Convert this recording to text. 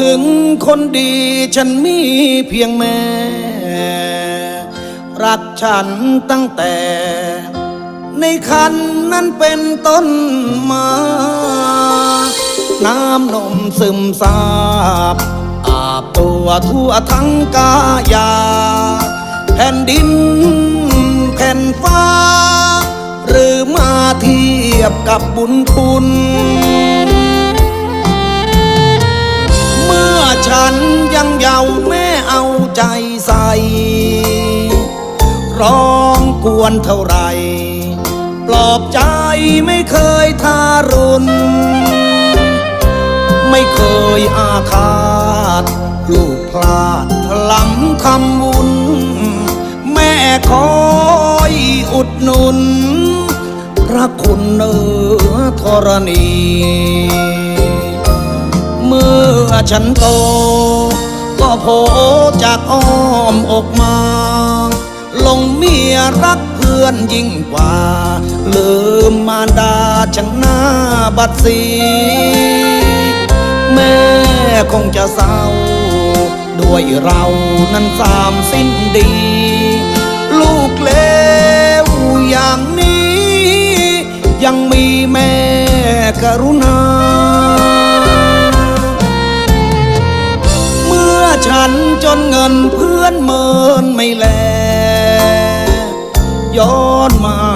ถึงคนดีฉันมีเพียงแม่ รักฉันตั้งแต่ ในคันนั้นเป็นต้นมา น้ำนมซึมซาบ อาบตัวทั่วทั้งกายา แผ่นดินแผ่นฟ้า หรือมาเทียบกับบุญคุณ ฉันยังเยาว์แม่เอาใจใส่ ร้องกวนเท่าไร ปลอบใจไม่เคยทารุณ ไม่เคยอาฆาต ลูกพลาดถลำทำบุญแม่คอยอุดหนุน พระคุณเนื้อธรณี อฉันโต ก็โผจากอ้อมอกมา ลงเมียรักเพื่อนยิ่งกว่า ลืมมารดาฉันหน้าบัดสีแม่คงจะเศร้า ด้วยเรานั้นสามสิ้นดี ลูกเลวอย่างนี้ ยังมีแม่กรุณา จนเงินเพื่อนเมินไม่แลย้อนมา